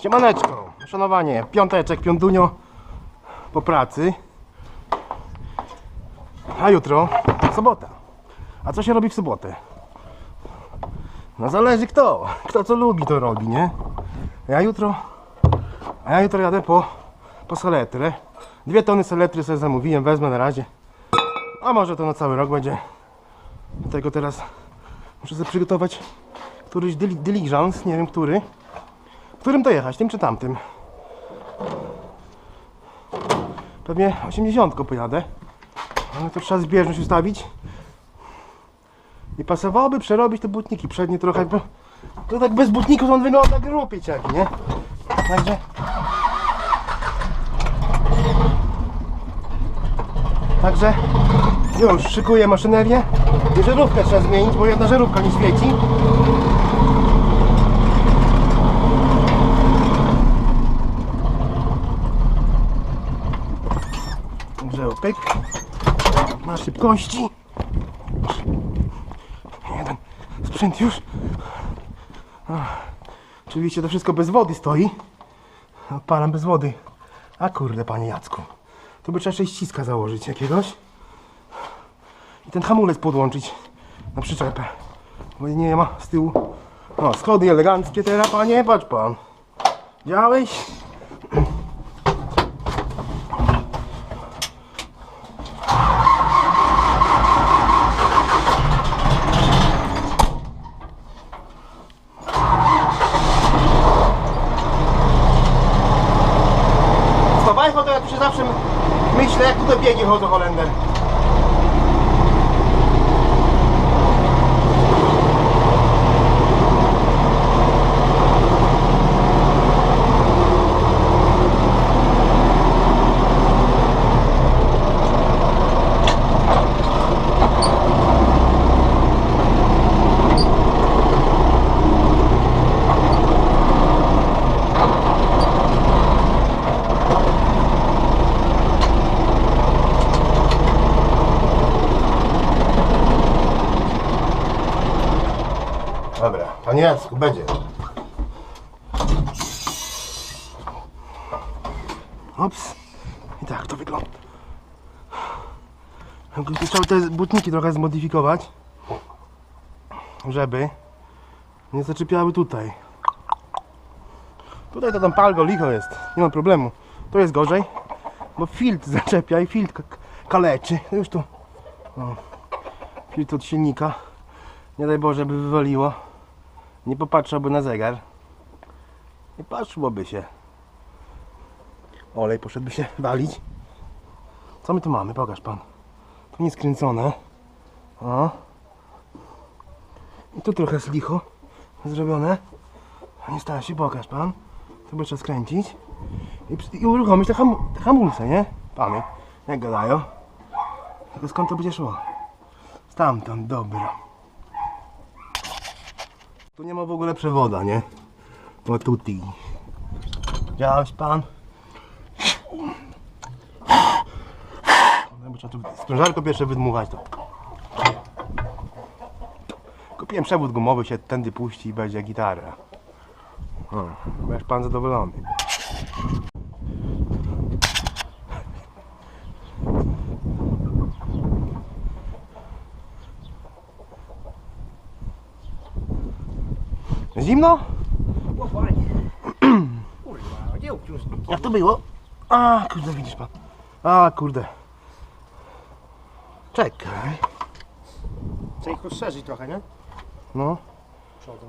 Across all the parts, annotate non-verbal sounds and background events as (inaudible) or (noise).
Siemaneczko, szanowanie, piąteczek, piątunio po pracy. A jutro sobota. A co się robi w sobotę? No zależy kto. Kto co lubi to robi, nie? Ja jutro, a ja jutro jadę po, po saletrę. Dwie tony saletry sobie zamówiłem, wezmę na razie. A może to na cały rok będzie. Dlatego teraz muszę sobie przygotować któryś dyli- diligence, nie wiem który. Którym to jechać, tym czy tamtym? Pewnie 80 pojadę. Ale to trzeba zbieżność ustawić. I pasowałoby przerobić te butniki przednie trochę, bo to tak bez butników on wygląda jak nie? Także... Także już szykuję maszynerię i żarówkę trzeba zmienić, bo jedna żarówka nie świeci. Także pyk. Na szybkości. Jeden sprzęt już. Ach, Oczywiście to wszystko bez wody stoi. Odpalam bez wody. A kurde, panie Jacku. To by trzeba jeszcze ściska założyć jakiegoś. I ten hamulec podłączyć na przyczepę. Bo nie ma z tyłu. O, schody eleganckie teraz, panie. Patrz pan. Widziałeś? Wstawaj, to ja tu się zawsze myślę, jak tutaj biegi chodzą Holender. Dobra, panie Jacku, będzie. Ops. I tak to wygląda. Jakby Chciał te butniki trochę zmodyfikować, żeby nie zaczepiały tutaj. Tutaj to tam palgo, licho jest, nie ma problemu. To jest gorzej, bo filtr zaczepia i filtr kaleczy. No Już tu o, filtr od silnika. Nie daj Boże, by wywaliło. Nie popatrzałby na zegar. Nie patrzyłoby się. Olej poszedłby się walić. Co my tu mamy? Pokaż pan. Tu nie skręcone. O. I tu trochę jest zrobione. Nie stara się, pokaż pan. Tu by trzeba skręcić. I, i uruchomić te, hamu, te hamulce, nie? Panie, jak gadają. Tylko skąd to będzie szło? Stamtąd, dobra. Tu nie ma w ogóle przewoda, nie? O tutti. Widziałeś pan? No, bo Trzeba tu sprężarką pierwsze wydmuchać to. Kupiłem przewód gumowy, się tędy puści i będzie gitara. O, będziesz pan zadowolony. Zimno? O panie. Kurwa, nie uciąż. Jak to było? A, kurde, widzisz pan. A, kurde. Czekaj. Trzeba ich rozszerzyć trochę, nie? No. Przodą.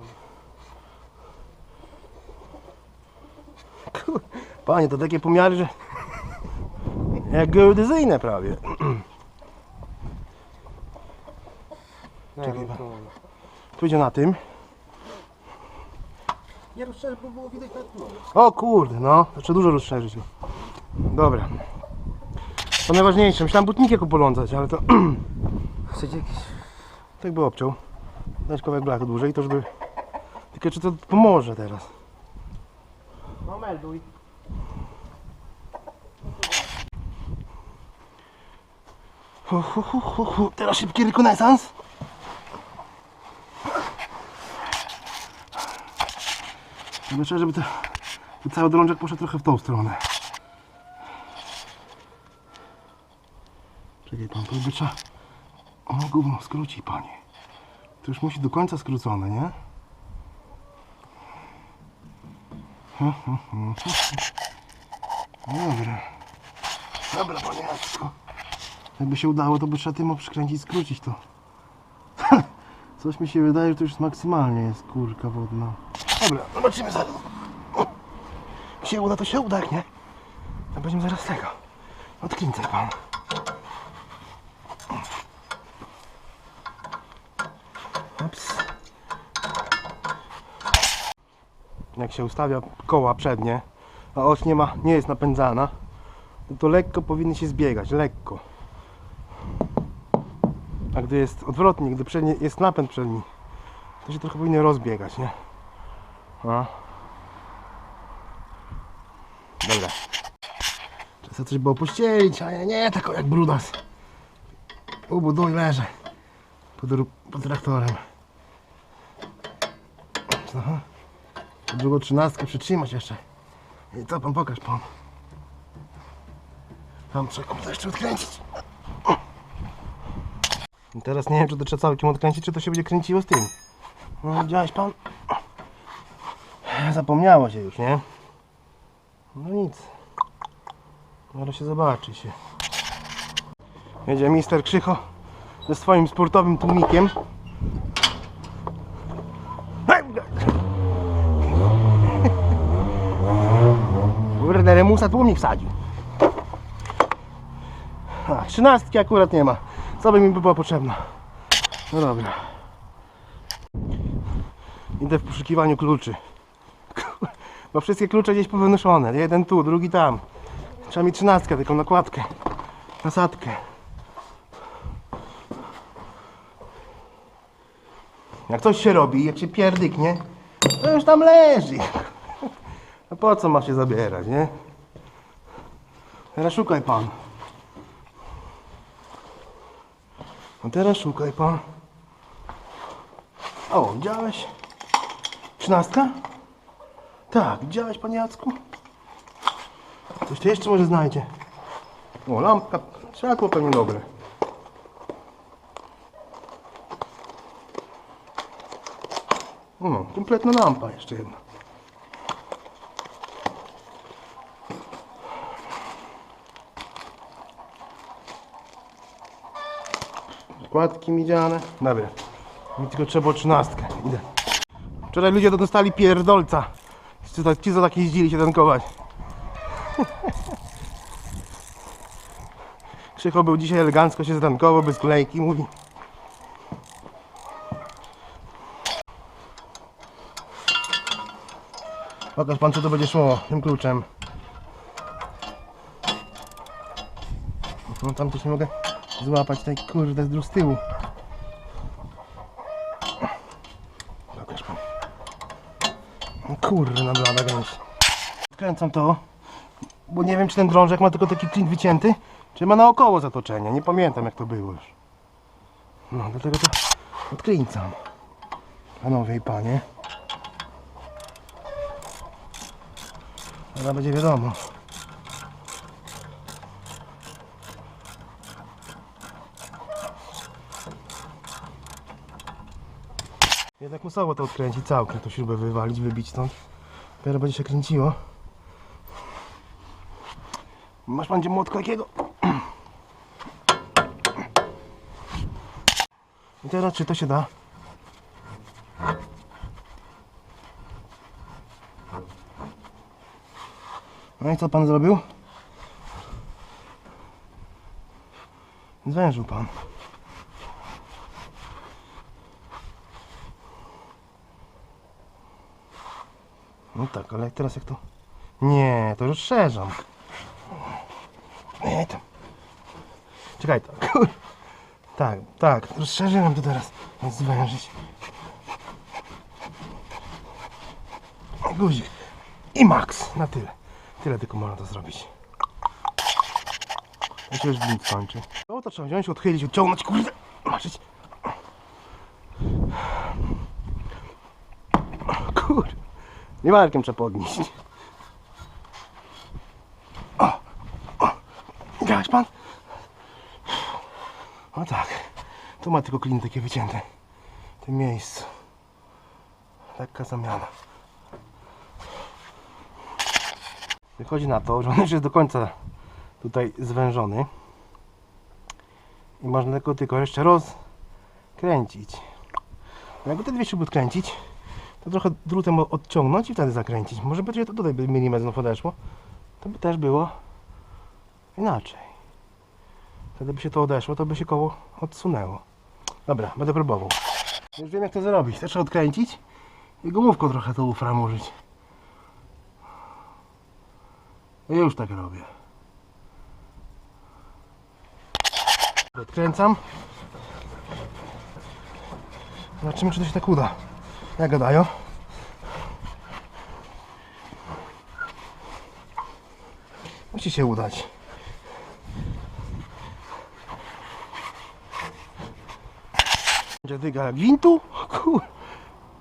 Kur- Panie, to takie pomiary, że... Jak geodezyjne prawie. Nie, Czekaj, no. Tu idzie na tym. Nie rozszerzyć, bo było widać no. O kurde, no. Trzeba dużo rozszerzyć. Dobra. To najważniejsze. Myślałem butniki jako polącać, ale to... (clears throat) Chcecie jakiś... tak by obciął. Dać kawałek dłużej, to żeby... Tylko czy to pomoże teraz? No melduj. Hu, hu, hu, hu. Teraz szybki rekonesans. Myślę, żeby to Tu cały drążek poszedł trochę w tą stronę. Czekaj pan, to by trzeba... O gówno, skróci panie. To już musi do końca skrócone, nie? Dobra. Dobra, panie Jacku. Jakby się udało, to by trzeba tym przykręcić, skrócić to. (laughs) Coś mi się wydaje, że to już maksymalnie jest kurka wodna. Dobra, zobaczymy zaraz. Się uda, to się uda, jak nie? To będziemy zaraz tego. Odkręcaj pan. Jak się ustawia koła przednie, a oś nie ma, nie jest napędzana, no to lekko powinny się zbiegać, lekko. A gdy jest odwrotnie, gdy przednie, jest napęd przedni, to się trochę powinny rozbiegać, nie? A. Dobra. Czasem coś było pościelić, a ja nie, taką jak brudas. Ubuduj leżę. Pod, pod traktorem. Aha. Drugą trzynastkę przytrzymać jeszcze. I co pan pokaż pan? Tam trzeba to jeszcze odkręcić. I teraz nie wiem, czy to trzeba całkiem odkręcić, czy to się będzie kręciło z tym. No, widziałeś pan? Zapomniało się już, nie? No nic. Ale się zobaczy się. Jedzie mister Krzycho ze swoim sportowym tłumikiem. Remusa tłumik wsadził. A, trzynastki akurat nie ma. Co by mi by była potrzebna? No dobra. Idę w poszukiwaniu kluczy. Bo wszystkie klucze gdzieś powynoszone. Jeden tu, drugi tam. Trzeba mi trzynastkę, taką nakładkę. Nasadkę. Jak coś się robi, jak się pierdyknie, to już tam leży. A po co ma się zabierać, nie? Teraz szukaj pan. No teraz szukaj pan. O, widziałeś? Trzynastka? Tak, widziałeś panie Jacku? Coś tu jeszcze może znajdzie. O, lampka. Światło pewnie dobre. No, kompletna lampa jeszcze jedna. Składki midziane. Dobra. Mi tylko trzeba trzynastkę. Idę. Wczoraj ludzie dostali pierdolca. Ci co tak jeździli się tankować. (laughs) Krzycho był dzisiaj elegancko się zatankował, bez kolejki, mówi. Pokaż pan, co to będzie szło tym kluczem. No tam też nie mogę złapać tej kurde z dru z tyłu. Pokaż pan. No Kurde, na blada gęś. Odkręcam to, bo nie wiem czy ten drążek ma tylko taki klin wycięty, czy ma naokoło zatoczenie. Nie pamiętam jak to było już. No, dlatego to odkręcam. Panowie i panie. Teraz będzie wiadomo. Jednak musiało to odkręcić całkiem, tą śrubę wywalić, wybić stąd. Teraz będzie się kręciło. Masz pan gdzie jakiego? I teraz czy to się da? No i co pan zrobił? Zwężył pan. No tak, ale teraz jak to... Nie, to rozszerzam. Nie, to... Czekaj, kur- Tak, tak, rozszerzyłem to teraz. Zwężyć. Guzik. I max, na tyle. Tyle tylko można to zrobić. Ja się już glint kończy. No to trzeba wziąć, odchylić, odciągnąć, kurde. Maczyć. Kurde. Limarkiem trzeba podnieść. O, o, widziałeś pan? O tak, tu ma tylko klin takie wycięte. W tym miejscu. Lekka zamiana. Wychodzi na to, że on już jest do końca tutaj zwężony. I można go tylko jeszcze rozkręcić. Jak te dwie śruby odkręcić, to trochę drutem odciągnąć i wtedy zakręcić. Może będzie to tutaj by milimetr znów odeszło. To by też było inaczej. Wtedy by się to odeszło, to by się koło odsunęło. Dobra, będę próbował. Już wiem jak to zrobić. Też odkręcić i gumówką trochę to uframurzyć. I już tak robię. Odkręcam. Zobaczymy czy to się tak uda. Jak gadają? Musi się udać. Będzie dyga gwintu? Kur...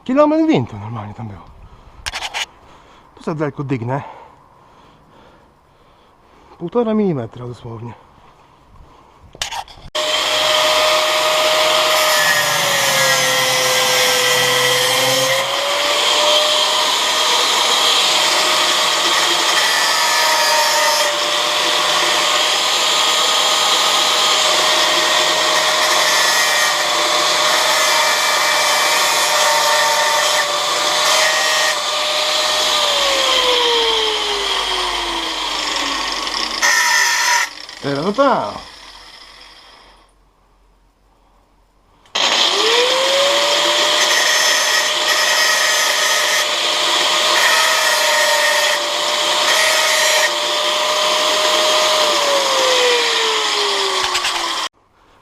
Kilometr gwintu normalnie tam było. Tu za daleko dygnę. Półtora milimetra dosłownie. No tak.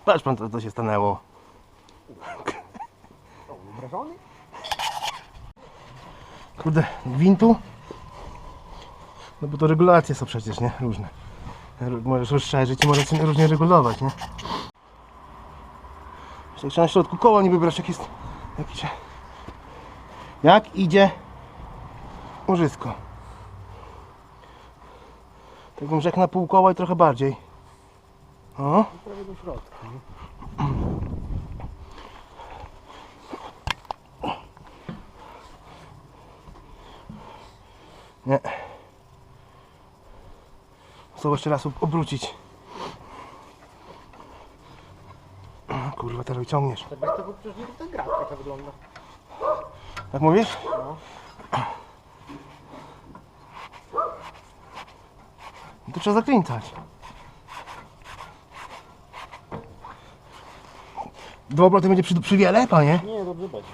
Patrz pan, co to się stanęło. Kurde, gwintu? No bo to regulacje są przecież, nie? Różne. Możesz rozszerzyć i możesz sobie różnie regulować, nie? Jeszcze Trzeba na środku koła nie wybrać, jak jest... Jak idzie... Jak idzie... Łożysko. Tak bym rzekł na pół koła i trochę bardziej. O. Prawie do środka. nie? Trzeba jeszcze raz ob- obrócić. O, Kurwa, teraz wyciągniesz. Tak jak to przecież nie ten grafka tak wygląda. Tak mówisz? No. No to trzeba zakręcać. Dwa obroty będzie przy, przy wiele, panie? Nie, dobrze będzie.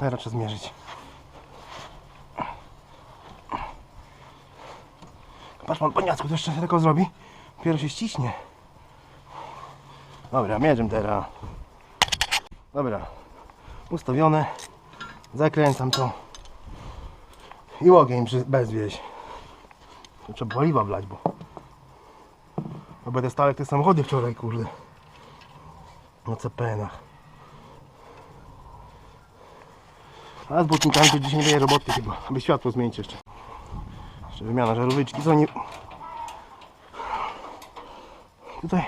Teraz trzeba zmierzyć. Patrz pan, paniacku, to jeszcze się tylko zrobi. Dopiero się ściśnie. Dobra, mierzę teraz. Dobra. Ustawione. Zakręcam to. I ogień bez wieś. Trzeba paliwa wlać, bo... Bo będę stał jak te samochody wczoraj, kurde. Na CPN-ach. A z błotnikami to dzisiaj nie daje roboty chyba, aby światło zmienić jeszcze. Jeszcze wymiana żaróweczki, co nie... Tutaj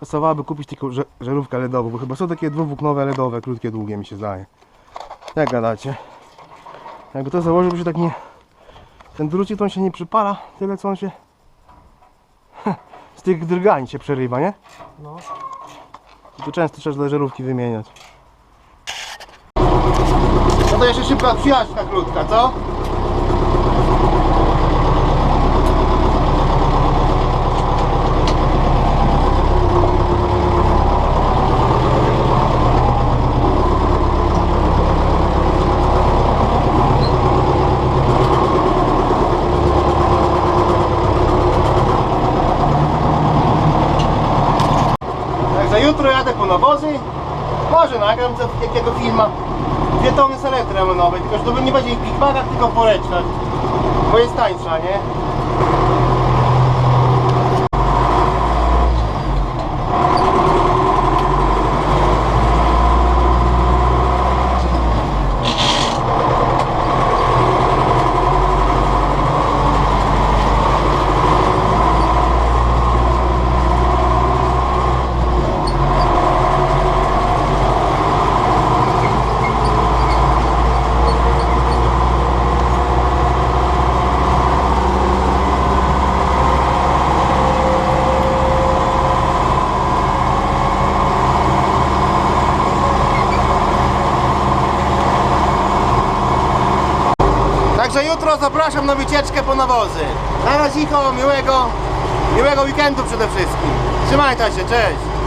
pasowałoby kupić tylko ża- żarówkę LEDową, bo chyba są takie dwuwłóknowe LEDowe, krótkie, długie mi się zdaje. Jak gadacie? Jakby to założył, by się tak nie... Ten drucik to on się nie przypala, tyle co on się... Z tych drgań się przerywa, nie? No. I tu często trzeba te żarówki wymieniać. No to jeszcze szybka przyjaźń krótka, co? Także jutro jadę po nawozy. Może nagram jakiego filma. Dwie tony saletry amonowej, tylko że to nie będzie w tylko w woreczkach. Bo jest tańsza, nie? Także jutro zapraszam na wycieczkę po nawozy. Na razie miłego, miłego weekendu przede wszystkim. Trzymajcie się, cześć.